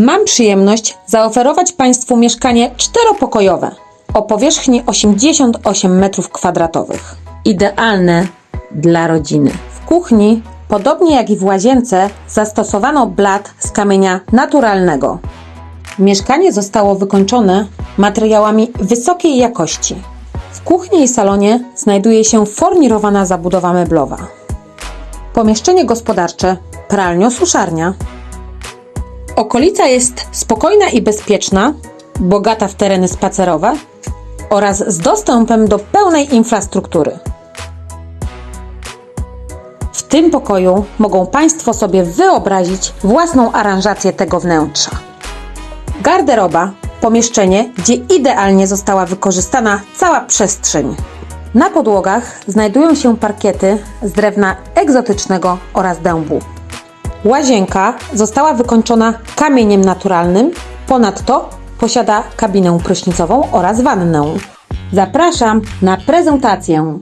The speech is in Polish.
Mam przyjemność zaoferować Państwu mieszkanie czteropokojowe o powierzchni 88 m2. Idealne dla rodziny. W kuchni, podobnie jak i w łazience, zastosowano blat z kamienia naturalnego. Mieszkanie zostało wykończone materiałami wysokiej jakości. W kuchni i salonie znajduje się fornirowana zabudowa meblowa. Pomieszczenie gospodarcze, pralnio-suszarnia. Okolica jest spokojna i bezpieczna, bogata w tereny spacerowe oraz z dostępem do pełnej infrastruktury. W tym pokoju mogą Państwo sobie wyobrazić własną aranżację tego wnętrza. Garderoba, pomieszczenie, gdzie idealnie została wykorzystana cała przestrzeń. Na podłogach znajdują się parkiety z drewna egzotycznego oraz dębu. Łazienka została wykończona kamieniem naturalnym, ponadto posiada kabinę prysznicową oraz wannę. Zapraszam na prezentację.